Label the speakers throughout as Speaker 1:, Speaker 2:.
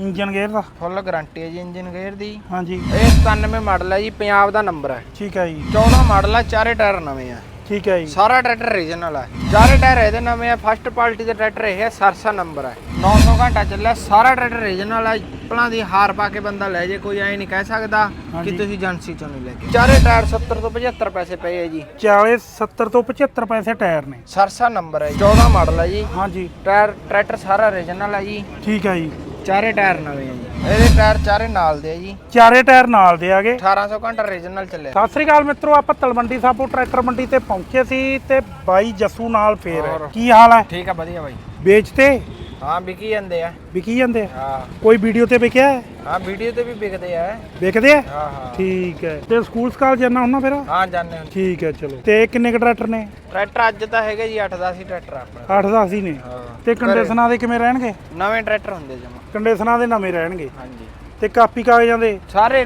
Speaker 1: Engine gear ਦਾ?
Speaker 2: Full guarantee ਹੈ ਜੀ ਇੰਜਨ ਗੇਅਰ ਦੀ।
Speaker 1: ਹਾਂਜੀ।
Speaker 2: ਇਹ 97 ਮਾਡਲ ਹੈ ਜੀ ਪੰਜਾਬ ਦਾ ਨੰਬਰ ਹੈ।
Speaker 1: ਠੀਕ ਹੈ ਜੀ।
Speaker 2: 14 ਮਾਡਲ ਹੈ ਚਾਰੇ ਟਾਇਰ ਨਵੇਂ ਆ।
Speaker 1: ਠੀਕ ਹੈ ਜੀ।
Speaker 2: ਸਾਰਾ ਟਰੈਕਟਰ ਰੀਜਨਲ ਹੈ। ਚਾਰੇ ਟਾਇਰ ਇਹਦੇ ਨਵੇਂ ਆ ਫਸਟ ਪਾਰਟੀ ਦੇ ਟਰੈਕਟਰ ਇਹ ਹੈ ਸਰਸਾ ਨੰਬਰ ਹੈ। 900 ਘੰਟਾ ਚੱਲਿਆ ਸਾਰਾ ਟਰੈਕਰ ਰੀਜਨਲ ਹੈ। ਭਲਾਂ ਦੀ ਹਾਰ ਪਾ ਕੇ ਬੰਦਾ ਲੈ ਜੇ ਕੋਈ ਐ ਨਹੀਂ ਕਹਿ ਸਕਦਾ। ਕਿ ਤੁਸੀਂ ਏਜੰਸੀ ਚੋਂ ਨਹੀਂ ਲੈ ਕੇ। ਚਾਰੇ ਟਾਇਰ 70 ਤੋਂ 75 ਪੈਸੇ ਪਏ ਹੈ ਜੀ।
Speaker 1: 40 70 ਤੋਂ 75 ਪੈਸੇ ਟਾਇਰ ਨੇ।
Speaker 2: ਸਰਸਾ ਨੰਬਰ ਹੈ 14 ਮਾਡਲ ਹੈ ਜੀ।
Speaker 1: ਹਾਂਜੀ।
Speaker 2: ਟਾਇਰ ਟਰੈਕਟਰ ਸਾਰਾ ਰੀਜਨਲ ਹੈ ਜੀ।
Speaker 1: ਠੀਕ ਹੈ ਜੀ।
Speaker 2: ਚਾਰੇ ਟਾਇਰ ਨਵੇਂ ਆ ਜੀ। ਇਹਦੇ ਟਾਇਰ ਚਾਰੇ ਨਾਲ ਦੇ ਆ ਜੀ।
Speaker 1: ਚਾਰੇ ਟਾਇਰ ਨਾਲ ਦੇ ਆਗੇ।
Speaker 2: 1800 ਘੰਟਾ ਰੀਜਨਲ ਚੱਲਿਆ।
Speaker 1: ਸਤਿ ਸ੍ਰੀ ਅਕਾਲ ਮਿੱਤਰੋ ਆਪਾਂ ਤਲਵੰਡੀ ਸਾਬੋ ਟਰੈਕਟਰ ਮੰਡੀ ਤੇ ਪਹੁੰਚੇ ਸੀ ਤੇ ਬਾਈ ਜੱਸੂ ਨਾਲ ਫੇਰ। ਹੈ।
Speaker 2: ਹੋਰ।
Speaker 1: ਕੀ ਹਾਲ ਹੈ?
Speaker 2: ਠੀਕ ਆ ਵਧੀਆ ਬਾਈ।
Speaker 1: ਵੇਚਤੇ?
Speaker 2: ਹਾਂ ਵਿਕੀ ਜਾਂਦੇ ਆ।
Speaker 1: ਵਿਕੀ ਜਾਂਦੇ ਆ?
Speaker 2: ਹਾਂ।
Speaker 1: ਕੋਈ ਵੀਡੀਓ ਤੇ ਵਿਕਿਆ ਹੈ?
Speaker 2: ਹਾਂ ਵੀਡੀਓ ਤੇ ਵੀ ਵਿਕਦੇ ਆ।
Speaker 1: ਵਿਕਦੇ ਆ?
Speaker 2: ਹਾਂ ਹਾਂ।
Speaker 1: ਠੀਕ ਹੈ। ਤੇ ਸਕੂਲ ਸਕਾਲ ਜਾਣਾ ਹੁੰਦਾ ਫਿਰ?
Speaker 2: ਹਾਂ ਜਾਣੇ ਹੁਣ
Speaker 1: ਠੀਕ ਹੈ ਚਲੋ। ਤੇ ਕਿੰਨੇ ਕ ਟਰੈਕਟਰ ਨੇ?
Speaker 2: ਟਰੈਕਟਰ ਅੱਜ ਤਾਂ ਹੈਗਾ ਜੀ 8-10 ਹੀ ਟਰੈਕਟਰ ਆਪਣਾ।
Speaker 1: 8-10 ਹੀ ਨੇ।
Speaker 2: ਹਾਂ।
Speaker 1: ਤੇ ਕੰਡੀਸ਼ਨਾਂ ਦੇ ਕਿਵੇਂ ਰਹਿਣਗੇ?
Speaker 2: ਨਵੇਂ ਟਰੈਕਟਰ ਹੁੰਦੇ ਜਮਾ।
Speaker 1: ਕੰਡੀਸ਼ਨਾਂ ਦੇ ਨਵੇਂ ਰਹਿਣਗੇ।
Speaker 2: ਹਾਂਜੀ।
Speaker 1: ਤੇ ਕਾਪੀ ਕਾਗਜ਼ਾਂ ਦੇ?
Speaker 2: ਸਾਰੇ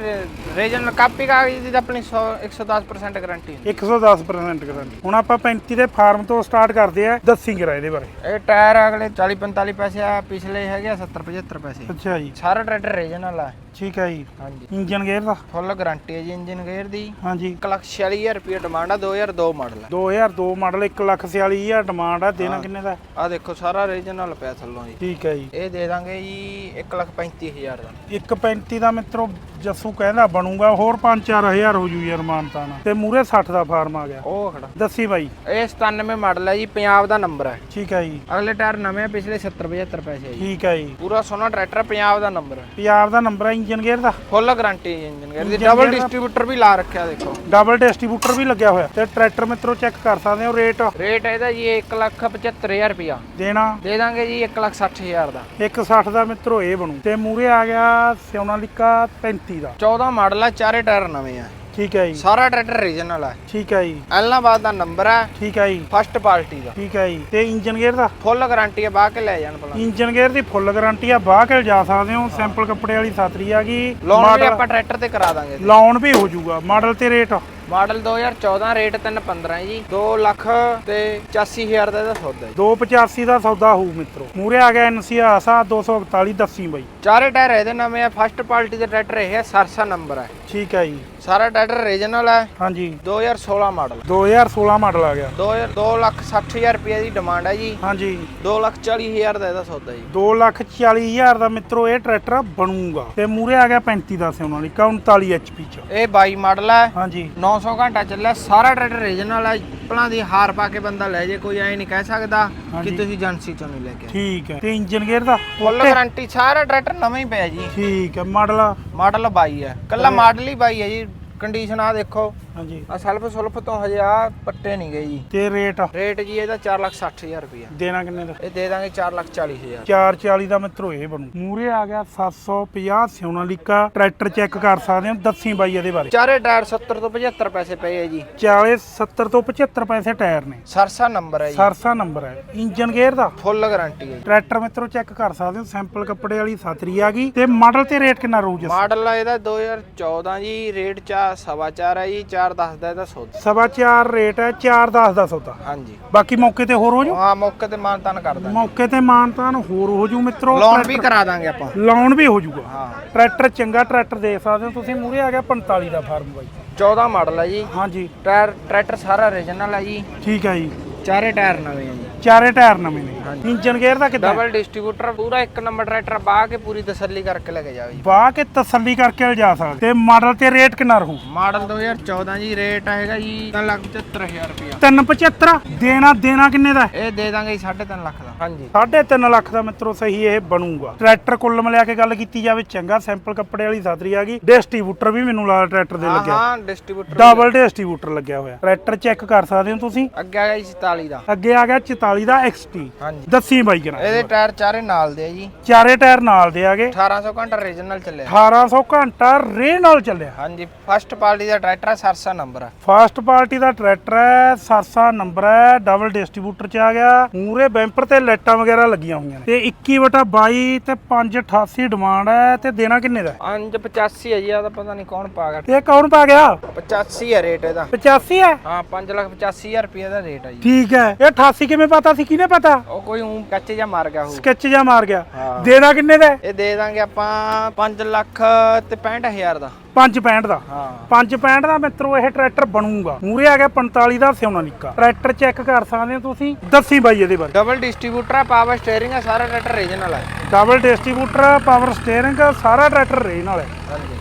Speaker 2: ਰੀਜਨਲ ਕਾਪੀ ਕਾਗਜ਼ ਦੀ ਤਾਂ ਆਪਣੀ 100 110% ਗਾਰੰਟੀ ਹੈ
Speaker 1: 110% ਗਾਰੰਟੀ ਹੁਣ ਆਪਾਂ 35 ਦੇ ਫਾਰਮ ਤੋਂ ਸਟਾਰਟ ਕਰਦੇ ਆ ਦੱਸੀ ਕਰਾ ਇਹਦੇ ਬਾਰੇ।
Speaker 2: ਇਹ ਟਾਇਰ ਅਗਲੇ 40 45 ਪੈਸੇ ਆ ਪਿਛਲੇ ਹੈਗੇ ਆ 70 75 ਪੈਸੇ।
Speaker 1: ਅੱਛਾ ਜੀ।
Speaker 2: ਸਾਰਾ ਟਰੈਕਟਰ ਰੀਜਨਲ ਆ।
Speaker 1: ਠੀਕ ਹੈ ਜੀ।
Speaker 2: ਹਾਂਜੀ।
Speaker 1: ਇੰਜਨ ਗੇਅਰ ਦਾ?
Speaker 2: ਫੁੱਲ ਗਾਰੰਟੀ ਹੈ ਜੀ ਇੰਜਨ ਗੇਅਰ ਦੀ।
Speaker 1: ਹਾਂਜੀ।
Speaker 2: 146000 ਰੁਪਏ ਡਿਮਾਂਡ ਆ 2002 ਮਾਡਲ ਹੈ
Speaker 1: 2002 ਮਾਡਲ 146000 ਡਿਮਾਂਡ ਆ ਦੇਣਾ ਕਿੰਨੇ ਦਾ?
Speaker 2: ਆ ਦੇਖੋ ਸਾਰਾ ਰੀਜਨਲ ਪਿਆ ਥੱਲੋਂ ਜੀ।
Speaker 1: ਠੀਕ ਹੈ ਜੀ।
Speaker 2: ਇਹ ਦੇ ਦਾਂਗੇ ਜੀ 135000 ਦਾ।
Speaker 1: 135 ਦਾ ਮਿੱਤਰੋ ਜੱਸੂ ਕਹਿੰਦਾ ਬਣੂਗਾ ਹੋਰ 5-4000 ਹੋ ਜੂ ਯਾਰ ਮਾਨਤਾ ਨਾਲ। ਤੇ ਮੂਰੇ 60 ਦਾ ਫਾਰਮ ਆ ਗਿਆ।
Speaker 2: ਉਹ ਖੜਾ।
Speaker 1: ਦੱਸੀ ਬਾਈ।
Speaker 2: ਇਹ 97 ਮਾਡਲ ਹੈ ਜੀ ਪੰਜਾਬ ਦਾ ਨੰਬਰ ਹੈ
Speaker 1: ਠੀਕ ਹੈ ਜੀ।
Speaker 2: ਅਗਲੇ ਟਾਇਰ ਨਵੇਂ ਪਿਛਲੇ 70 75 ਪੈਸੇ
Speaker 1: ਠੀਕ ਹੈ ਜੀ।
Speaker 2: ਪੂਰਾ ਸੋਨਾ ਟਰੈਕਟਰ ਪੰਜਾਬ ਦਾ ਨੰਬਰ ਹੈ
Speaker 1: ਪੰਜਾਬ ਦਾ ਨੰਬਰ ਹੈ ਇੰਜਨ ਗੇਅਰ ਦਾ?
Speaker 2: ਫੁੱਲ ਗਾਰੰਟੀ ਇੰਜਨ ਗੇਅਰ ਦੀ।
Speaker 1: Engine
Speaker 2: ਡਬਲ
Speaker 1: gear ਦਾ-
Speaker 2: ਡਿਸਟ੍ਰੀਬਿਊਟਰ ਵੀ ਲਾ ਰੱਖਿਆ ਦੇਖੋ।
Speaker 1: ਡਬਲ ਡਿਸਟ੍ਰੀਬਿਊਟਰ ਵੀ ਲੱਗਿਆ ਹੋਇਆ। ਤੇ ਟਰੈਕਟਰ ਮਿੱਤਰੋ ਚੈੱਕ ਕਰ ਸਕਦੇ ਹੋ ਰੇਟ
Speaker 2: ਰੇਟ ਇਹਦਾ ਜੀ 175000 ਰੁਪਿਆ
Speaker 1: ਦੇਣਾ?
Speaker 2: ਦੇ ਦਾਂਗੇ ਜੀ 160000 ਦਾ।
Speaker 1: 160 ਦਾ ਮਿੱਤਰੋ ਇਹ ਬਣੂ। ਤੇ ਮੂਰੇ ਆ ਗਿਆ ਸੋਨਾਲੀਕਾ 35 ਦਾ।
Speaker 2: 14 ਮਾਡਲ ਆ ਚਾਰੇ ਟਾਇਰ ਨਵੇਂ ਆ।
Speaker 1: ਠੀਕ ਹੈ ਜੀ।
Speaker 2: ਸਾਰਾ ਟਰੈਕਟਰ ਰੀਜਨਲ ਆ।
Speaker 1: ਠੀਕ ਹੈ ਜੀ।
Speaker 2: ਐਲਨਾਬਾਦ ਦਾ ਨੰਬਰ ਹੈ
Speaker 1: ਠੀਕ ਹੈ ਜੀ।
Speaker 2: ਫਸਟ ਪਾਰਟੀ ਦਾ।
Speaker 1: ਠੀਕ ਹੈ ਜੀ। ਤੇ ਇੰਜਨ ਗੇਅਰ ਦਾ?
Speaker 2: ਫੁੱਲ ਗਾਰੰਟੀ ਹੈ ਬਾਹ ਕੇ ਲੈ ਜਾਣ ਭਲਾ।
Speaker 1: ਇੰਜਨ ਗੇਅਰ ਦੀ ਫੁੱਲ ਗਾਰੰਟੀ ਆ ਬਾਹ ਕੇ ਜਾ ਸਕਦੇ ਹੋ। ਸੈਂਪਲ ਕੱਪੜੇ ਵਾਲੀ ਸਾਤਰੀ ਆ ਗਈ।
Speaker 2: ਲੋਨ ਵੀ ਆਪਾਂ ਟਰੈਕਟਰ ਤੇ ਕਰਾ ਦਾਂਗੇ
Speaker 1: ਲਾਉਣ ਵੀ ਹੋ ਜਾਊਗਾ। ਮਾਡਲ ਤੇ ਰੇਟ
Speaker 2: ਮਾਡਲ 2014 ਰੇਟ 315 ਹੈ ਜੀ। 2 ਲੱਖ ਤੇ 85000 ਦਾ ਇਹਦਾ ਸੌਦਾ ਹੈ
Speaker 1: 285 ਦਾ ਸੌਦਾ ਹੋਊ ਮਿੱਤਰੋ। ਮੂਰੇ ਆ ਗਿਆ ਐਨਸੀ ਆਸਾ 241 ਦੱਸੀ ਬਾਈ।
Speaker 2: ਚਾਰੇ ਟਾਇਰ ਇਹਦੇ ਨਵੇਂ ਆ। ਫਸਟ ਪਾਰਟੀ ਦੇ ਟਰੈਕਟਰ ਇਹ ਹੈ ਸਰਸਾ ਨੰਬਰ ਹੈ
Speaker 1: ਠੀਕ ਹੈ ਜੀ।
Speaker 2: ਸਾਰਾ ਟਰੈਕਟਰ ਰੀਜਨਲ ਹੈ।
Speaker 1: ਹਾਂਜੀ।
Speaker 2: 2016 ਮਾਡਲ
Speaker 1: 2016 ਮਾਡਲ ਆ ਗਿਆ।
Speaker 2: 2 2 ਲੱਖ 60000 ਰੁਪਏ ਦੀ ਡਿਮਾਂਡ ਹੈ ਜੀ।
Speaker 1: ਹਾਂਜੀ।
Speaker 2: 2 ਲੱਖ 40000 ਦਾ ਇਹਦਾ ਸੌਦਾ ਜੀ।
Speaker 1: 2 ਲੱਖ 40 ਹਜ਼ਾਰ ਦਾ ਮਿੱਤਰੋ ਇਹ ਟਰੈਕਟਰ ਬਣੂਗਾ। ਤੇ ਮੂਰੇ ਆ ਗਿਆ 35 ਦਾ ਸਿਉਣ ਵਾਲੀ 39 ਐਚਪੀ ਚ।
Speaker 2: ਇਹ 22 ਮਾਡਲ ਹੈ।
Speaker 1: ਹਾਂਜੀ।
Speaker 2: 900 ਘੰਟਾ ਚੱਲਿਆ ਸਾਰਾ ਟਰੈਕਟਰ ਰੀਜਨਲ ਹੈ। ਭਲਾਂ ਦੀ ਹਾਰ ਪਾ ਕੇ ਬੰਦਾ ਲੈ ਜੇ ਕੋਈ ਐ ਨਹੀਂ ਕਹਿ ਸਕਦਾ ਕਿ। ਤੁਸੀਂ ਏਜੰਸੀ ਚੋਂ ਨਹੀਂ ਲੈ ਕੇ।
Speaker 1: ਠੀਕ ਹੈ ਤੇ ਇੰਜਨ ਗੇਅਰ ਦਾ
Speaker 2: ਫੁੱਲ ਗਾਰੰਟੀ ਸਾਰਾ ਟਰੈਕਟਰ ਨਵਾਂ ਹੀ ਪਿਆ ਜੀ।
Speaker 1: ਠੀਕ ਹੈ ਮਾਡਲ
Speaker 2: ਮਾਡਲ 22 ਹੈ। ਕੱਲਾ ਮਾਡਲ ਹੀ 22 ਹੈ ਜੀ। ਕੰਡੀਸ਼ਨ ਆ ਦੇਖੋ।
Speaker 1: ਹਾਂਜੀ।
Speaker 2: ਆ ਸਲਫ ਸੁਲਫ ਤੋਂ ਹਜੇ ਆ ਪੱਟੇ ਨਹੀਂ ਗਏ ਜੀ।
Speaker 1: ਤੇ ਰੇਟ?
Speaker 2: ਰੇਟ ਜੀ ਇਹਦਾ 460000 ਰੁਪਏ
Speaker 1: ਦੇਣਾ ਕਿੰਨੇ ਦਾ?
Speaker 2: ਇਹ ਦੇ ਦਾਂਗੇ 440000
Speaker 1: 440 ਦਾ ਮਿੱਤਰੋ ਇਹ ਬਣੂ। ਮੂਰੇ ਆ ਗਿਆ 750 ਸੋਨਾਲੀਕਾ ਟਰੈਕਟਰ ਚੈੱਕ ਕਰ ਸਕਦੇ ਹੋ ਦੱਸੀ ਬਾਈ ਇਹਦੇ ਬਾਰੇ।
Speaker 2: ਚਾਰੇ ਟਾਇਰ 70 ਤੋਂ 75 ਪੈਸੇ ਪਏ ਹੈ ਜੀ।
Speaker 1: 40 70 ਤੋਂ 75 ਪੈਸੇ ਟਾਇਰ ਨੇ।
Speaker 2: ਸਰਸਾ ਨੰਬਰ ਹੈ ਜੀ।
Speaker 1: ਸਰਸਾ ਨੰਬਰ ਹੈ ਇੰਜਨ ਗੇਅਰ ਦਾ?
Speaker 2: ਫੁੱਲ ਗਾਰੰਟੀ ਹੈ
Speaker 1: ਟਰੈਕਟਰ ਮਿੱਤਰੋ ਚੈੱਕ ਕਰ ਸਕਦੇ ਹੋ ਸੈਂਪਲ ਕੱਪੜੇ ਵਾਲੀ ਸਾਤਰੀ ਆ ਗਈ। ਤੇ ਮਾਡਲ ਤੇ ਰੇਟ ਕਿੰਨਾ ਰਹੂ
Speaker 2: ਮਾਡਲ ਆ ਇਹਦਾ 2014 ਜੀ ਰੇਟ ਚਾ ਸਵਾ ਚਾਰ ਹੈ ਜੀ 410 ਦਾ ਇਹਦਾ ਸੌਦਾ
Speaker 1: ਸਵਾ ਚਾਰ ਰੇਟ ਹੈ 410 ਦਾ ਸੌਦਾ।
Speaker 2: ਹਾਂਜੀ।
Speaker 1: ਬਾਕੀ ਮੌਕੇ ਤੇ ਹੋਰ ਹੋ ਜੂ?
Speaker 2: ਹਾਂ ਮੌਕੇ ਤੇ ਮਾਨਤਾਨ ਕਰ ਦਾਂਗੇ।
Speaker 1: ਮੌਕੇ ਤੇ ਮਾਨਤਾਨ ਹੋਰ ਹੋ ਜੂ ਮਿੱਤਰੋ।
Speaker 2: ਲੋਨ ਵੀ ਕਰਾ ਦਾਂਗੇ ਆਪਾਂ।
Speaker 1: ਲਾਉਣ ਵੀ ਹੋ ਜੂਗਾ।
Speaker 2: ਹਾਂ।
Speaker 1: ਟਰੈਕਟਰ ਚੰਗਾ ਟਰੈਕਟਰ ਦੇਖ ਸਕਦੇ ਹੋ। ਤੁਸੀਂ ਮੂਰੇ ਆ ਗਿਆ 45 ਦਾ ਫਾਰਮ ਬਾਈ।
Speaker 2: 14 ਮਾਡਲ ਹੈ ਜੀ।
Speaker 1: ਹਾਂਜੀ।
Speaker 2: ਟਰੈਕਟਰ ਸਾਰਾ ਰੀਜਨਲ ਹੈ ਜੀ।
Speaker 1: ਠੀਕ ਹੈ ਜੀ।
Speaker 2: ਚਾਰੇ ਟਾਇਰ ਨਵੇਂ ਆ ਜੀ।
Speaker 1: ਚਾਰੇ ਟਾਇਰ ਨਵੇਂ ਨੇ। ਇੰਜਨ ਗੇਅਰ ਦਾ ਕਿੱਦਾਂ?
Speaker 2: ਡਬਲ ਡਿਸਟ੍ਰੀਬਿਊਟਰ ਪੂਰਾ ਇੱਕ ਨੰਬਰ ਟਰੈਕਟਰ ਬਾਹ ਕੇ ਪੂਰੀ ਤਸੱਲੀ ਕਰਕੇ ਲੈ ਕੇ ਜਾਓ ਜੀ।
Speaker 1: ਵਾਹ ਕੇ ਤਸੱਲੀ ਕਰਕੇ ਲਿਜਾ ਸਕਦੇ। ਤੇ ਮਾਡਲ ਤੇ ਰੇਟ ਕਿੰਨਾ ਰਹੂ?
Speaker 2: ਮਾਡਲ 2014 ਜੀ ਰੇਟ ਹੈਗਾ ਜੀ 3 ਲੱਖ 75000 ਰੁਪਇਆ।
Speaker 1: 375 ਦੇਣਾ ਦੇਣਾ ਕਿੰਨੇ ਦਾ?
Speaker 2: ਇਹ ਦੇ ਦਾਂਗੇ ਜੀ 3.5 ਲੱਖ ਦਾ। ਹਾਂਜੀ।
Speaker 1: 3.5 ਲੱਖ ਦਾ ਮਿੱਤਰੋ ਸਹੀ ਇਹ ਬਣੂਗਾ। ਟਰੈਕਟਰ ਕੁੱਲ ਮਿਲਾ ਕੇ ਗੱਲ ਕੀਤੀ ਜਾਵੇ ਚੰਗਾ ਸੈਂਪਲ ਕੱਪੜੇ ਵਾਲੀ ਸਾਦਰੀ ਆ ਗਈ। ਡਿਸਟ੍ਰੀਬਿਊਟਰ ਵੀ ਮੈਨੂੰ ਲੱਗਦਾ ਟਰੈਕਟਰ ਦੇ ਲੱਗਿਆ।
Speaker 2: ਹਾਂ ਡਿਸਟ੍ਰੀਬਿਊਟਰ
Speaker 1: ਡਬਲ ਡਿਸਟ੍ਰੀਬਿਊਟਰ ਲੱਗਿਆ ਹੋਇਆ। ਟਰੈਕਟਰ ਚੈੱਕ ਕਰ ਸਕਦੇ ਹੋ ਤੁਸੀਂ?
Speaker 2: ਅੱਗੇ ਆ ਗਿਆ ਜੀ 47 ਦਾ।
Speaker 1: ਅੱਗੇ ਆ ਗਿਆ 44 ਦਾ XT
Speaker 2: ਹਾਂਜੀ।
Speaker 1: ਦੱਸੀ ਬਾਈ ਕਰਾ
Speaker 2: ਇਹਦੇ ਟਾਇਰ ਚਾਰੇ ਨਾਲ ਦੇ ਆ ਜੀ।
Speaker 1: ਚਾਰੇ ਟਾਇਰ ਨਾਲ ਦੇ ਆਗੇ।
Speaker 2: 1800 ਘੰਟਾ ਰੀਜਨਲ ਚੱਲਿਆ।
Speaker 1: 1800 ਘੰਟਾ ਰੇ ਨਾਲ ਚੱਲਿਆ।
Speaker 2: ਹਾਂਜੀ ਫਸਟ ਪਾਰਟੀ ਦਾ ਟਰੈਕਟਰ ਹੈ, ਸਰਸਾ ਨੰਬਰ ਹੈ।
Speaker 1: ਫਾਸਟ ਪਾਰਟੀ ਦਾ ਟਰੈਕਟਰ ਹੈ ਸਰਸਾ ਨੰਬਰ ਹੈ ਡਬਲ ਡਿਸਟ੍ਰੀਬਿਊਟਰ ਚ ਆ ਗਿਆ। ਮੂਰੇ ਬੈਂਪਰ ਤੇ ਲਾਈਟਾਂ ਵਗੈਰਾ ਲੱਗੀਆਂ ਹੋਈਆਂ ਨੇ। ਤੇ 21 ਵਟਾ 22 ਤੇ 588 ਡਿਮਾਂਡ ਹੈ ਤੇ ਦੇਣਾ ਕਿੰਨੇ ਦਾ ਹੈ?
Speaker 2: 585 ਹੈ ਜੀ ਆ ਤਾਂ ਪਤਾ ਨਹੀਂ ਕੌਣ ਪਾ ਗਿਆ।
Speaker 1: ਤੇ ਕੌਣ ਪਾ ਗਿਆ?
Speaker 2: 85 ਹੈ ਰੇਟ ਇਹਦਾ।
Speaker 1: 85 ਹੈ?
Speaker 2: ਹਾਂ 585000 ਰੁਪਏ ਦਾ ਰੇਟ ਹੈ ਜੀ।
Speaker 1: ਠੀਕ ਹੈ। ਇਹ 88 ਕਿਵੇਂ ਪਤਾ ਸੀ? ਕਿਹਨੇ ਪਤਾ?
Speaker 2: ਉਹ ਕੋਈ ਉਂ ਕੱਚੇ ਜਾਂ ਮਾਰ ਗਿਆ ਹੋਊ।
Speaker 1: ਸਕੈਚ ਜਾਂ ਮਾਰ ਗਿਆ। ਦੇਣਾ ਕਿੰਨੇ ਦਾ?
Speaker 2: ਇਹ ਦੇ ਦਾਂਗੇ ਆਪਾਂ 5 ਲੱਖ ਤੇ 65000 ਦਾ।
Speaker 1: 565 ਦਾ।
Speaker 2: ਹਾਂ।
Speaker 1: 565 ਦਾ ਮਿੱਤਰੋ ਇਹ ਟਰੈਕਟਰ ਬਣੂਗਾ। ਮੂਰੇ ਆ ਗਿਆ 45 ਦਾ ਸਿਉਣਾ ਨਿੱਕਾ। ਟਰੈਕਟਰ ਚੈੱਕ ਕਰ ਸਕਦੇ ਹੋ ਤੁਸੀਂ। ਦੱਸੀ ਬਾਈ ਇਹਦੇ ਬਾਰੇ।
Speaker 2: ਡਬਲ ਡਿਸਟ੍ਰੀਬਿਊਟਰ ਹੈ ਪਾਵਰ ਸਟੀਅਰਿੰਗ ਹੈ ਸਾਰਾ ਟਰੈਕਟਰ ਰੀਜਨਲ ਹੈ
Speaker 1: ਡਬਲ ਡਿਸਟ੍ਰੀਬਿਊਟਰ ਪਾਵਰ ਸਟੀਅਰਿੰਗ ਸਾਰਾ ਟਰੈਕਟਰ ਰੇ ਨਾਲ ਹੈ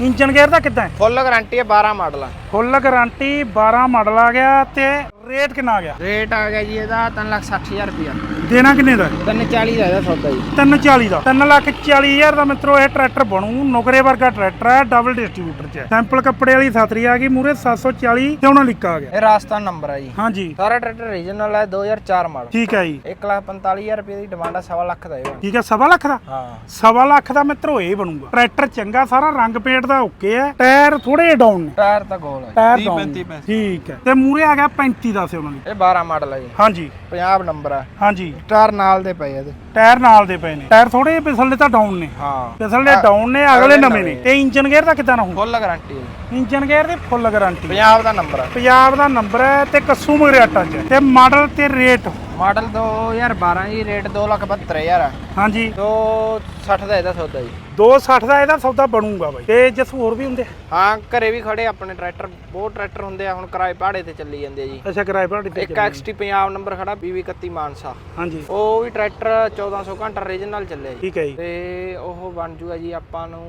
Speaker 1: ਇੰਜਨ ਗੇਅਰ ਦਾ ਕਿੱਦਾਂ ਹੈ?
Speaker 2: ਫੁੱਲ ਗਾਰੰਟੀ ਹੈ 12 ਮਾਡਲ ਹੈ
Speaker 1: ਫੁੱਲ ਗਾਰੰਟੀ 12 ਮਾਡਲ ਆ ਗਿਆ ਤੇ ਰੇਟ ਕਿੰਨਾ ਆ ਗਿਆ?
Speaker 2: ਰੇਟ ਆ ਗਿਆ ਜੀ ਇਹਦਾ 360000 ਰੁਪਏ
Speaker 1: ਦੇਣਾ ਕਿੰਨੇ ਦਾ?
Speaker 2: 340 ਦਾ ਇਹਦਾ ਸੌਦਾ ਜੀ।
Speaker 1: 340 ਦਾ। 340000 ਦਾ ਮਿੱਤਰੋ ਇਹ ਟਰੈਕਟਰ ਬਣੂ। ਨੁਕਰੇ ਵਰਗਾ ਟਰੈਕਟਰ ਹੈ ਡਬਲ ਡਿਸਟ੍ਰੀਬਿਊਟਰ ਚ। ਹੈ ਸੈਂਪਲ ਕੱਪੜੇ ਵਾਲੀ ਸਾਤਰੀ ਆ ਗਈ ਮੂਰੇ 740 ਤੇ ਉਹਨਾਂ ਲਿਖਾ ਆ ਗਿਆ।
Speaker 2: ਇਹ ਰਾਜਸਥਾਨ ਨੰਬਰ ਹੈ ਜੀ।
Speaker 1: ਹਾਂਜੀ।
Speaker 2: ਸਾਰਾ ਟਰੈਕਟਰ ਰੀਜਨਲ ਹੈ 2004 ਮਾਡਲ
Speaker 1: ਠੀਕ ਹੈ ਜੀ।
Speaker 2: 145000 ਰੁਪਏ ਦੀ ਡਿਮਾਂਡ ਹੈ ਸਵਾ ਲੱਖ ਦਾ ਇਹ
Speaker 1: ਠੀਕ ਹੈ ਸਵਾ ਲੱਖ ਦਾ?
Speaker 2: ਹਾਂ।
Speaker 1: ਸਵਾ ਲੱਖ ਦਾ ਮਿੱਤਰੋ ਇਹ ਬਣੂਗਾ। ਟਰੈਕਟਰ ਚੰਗਾ ਸਾਰਾ ਰੰਗ ਪੇਂਟ ਦਾ ਓਕੇ ਹੈ ਟਾਇਰ ਥੋੜੇ ਡਾਊਨ ਨੇ।
Speaker 2: ਟਾਇਰ ਤਾਂ ਗੋਲ ਹੈ
Speaker 1: ਟਾਇਰ ਡਾਊਨ ਠੀਕ ਹੈ ਤੇ ਮੂਰੇ ਆ ਗਿਆ 35 ਦਾ ਸੀ ਉਹਨਾਂ ਦੀ।
Speaker 2: ਇਹ 12 ਮਾਡਲ ਹੈ ਜੀ।
Speaker 1: ਹਾਂਜੀ।
Speaker 2: ਪੰਜਾਬ ਨੰਬਰ ਹੈ
Speaker 1: ਹਾਂਜੀ।
Speaker 2: ਟਾਇਰ ਨਾਲ ਦੇ ਪਏ ਇਹਦੇ।
Speaker 1: ਟਾਇਰ ਨਾਲ ਦੇ ਪਏ ਨੇ। ਟਾਇਰ ਥੋੜੇ ਪਿਛਲੇ ਤਾਂ ਡਾਊਨ ਨੇ।
Speaker 2: ਹਾਂ।
Speaker 1: ਪਿਛਲੇ ਡਾਊਨ ਨੇ ਅਗਲੇ ਨਵੇਂ ਨੇ। ਤੇ ਇੰਜਨ ਗੇਅਰ ਦਾ ਕਿਦਾਂ ਰਹੂ
Speaker 2: ਫੁੱਲ ਗਾਰੰਟੀ ਹੈ
Speaker 1: ਇੰਜਨ ਗੇਅਰ ਦੀ ਫੁੱਲ ਗਾਰੰਟੀ
Speaker 2: ਪੰਜਾਬ ਦਾ ਨੰਬਰ ਹੈ
Speaker 1: ਪੰਜਾਬ ਦਾ ਨੰਬਰ ਹੈ ਤੇ ਕੱਸੂ ਮਗਰਿਆਟਾ ਚ ਹੈ। ਤੇ ਮਾਡਲ ਤੇ ਰੇਟ
Speaker 2: ਮਾਡਲ 2012 ਜੀ ਰੇਟ 272000 ਹੈ
Speaker 1: ਹਾਂਜੀ।
Speaker 2: 260 ਦਾ ਇਹਦਾ ਸੌਦਾ ਜੀ।
Speaker 1: 260 ਦਾ ਇਹਦਾ ਸੌਦਾ ਬਣੂਗਾ ਬਾਈ। ਤੇ ਜਸ ਹੋਰ ਵੀ ਹੁੰਦੇ?
Speaker 2: ਹਾਂ ਘਰੇ ਵੀ ਖੜੇ ਆਪਣੇ ਟਰੈਕਟਰ ਬਹੁਤ ਟਰੈਕਟਰ ਹੁੰਦੇ ਆ ਹੁਣ ਕਿਰਾਏ ਭਾੜੇ ਤੇ ਚੱਲੀ ਜਾਂਦੇ ਆ ਜੀ।
Speaker 1: ਅੱਛਾ ਕਿਰਾਏ ਭਾੜੀ ਤੇ
Speaker 2: ਇੱਕ ਐਕਸਟੀ ਪੰਜਾਬ ਨੰਬਰ ਖੜਾ 2031 ਮਾਨਸਾ।
Speaker 1: ਹਾਂਜੀ।
Speaker 2: ਉਹ ਵੀ ਟਰੈਕਟਰ 1400 ਘੰਟਾ ਰੀਜਨਲ ਚੱਲਿਆ ਜੀ।
Speaker 1: ਠੀਕ ਹੈ ਜੀ।
Speaker 2: ਤੇ ਉਹ ਬਣ ਜੂਗਾ ਜੀ ਆਪਾਂ ਨੂੰ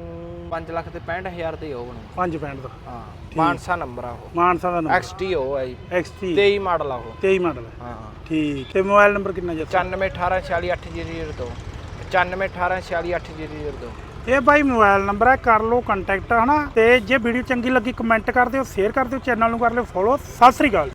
Speaker 2: 5 ਲੱਖ ਤੇ 65000 ਤੇ ਉਹ ਬਣੂ।
Speaker 1: 5 ਪੈਂਟ ਦਾ।
Speaker 2: ਹਾਂ ਮਾਨਸਾ ਨੰਬਰ ਆ ਉਹ।
Speaker 1: ਮਾਨਸਾ ਦਾ ਨੰਬਰ।
Speaker 2: ਐਕਸਟੀ ਉਹ ਹੈ ਜੀ।
Speaker 1: XT
Speaker 2: 23 ਮਾਡਲ ਆ ਉਹ।
Speaker 1: 23 ਮਾਡਲ ਹੈ
Speaker 2: ਹਾਂ।
Speaker 1: ਠੀਕ। ਤੇ ਮੋਬਾਈਲ ਨੰਬਰ ਕਿੰਨਾ ਜੱਸ?
Speaker 2: 9518468002 9518468002
Speaker 1: ਇਹ ਬਾਈ ਮੋਬਾਈਲ ਨੰਬਰ ਹੈ, ਕਰ ਲਓ ਕੰਟੈਕਟ ਹਨਾ? ਤੇ ਜੇ ਵੀਡੀਓ ਚੰਗੀ ਲੱਗੀ ਕਮੈਂਟ ਕਰ ਦਿਓ ਸ਼ੇਅਰ ਕਰ ਦਿਓ ਚੈਨਲ ਨੂੰ ਕਰ ਲਿਓ ਫੋਲੋ ਸਤਿ ਸ੍ਰੀ ਅਕਾਲ।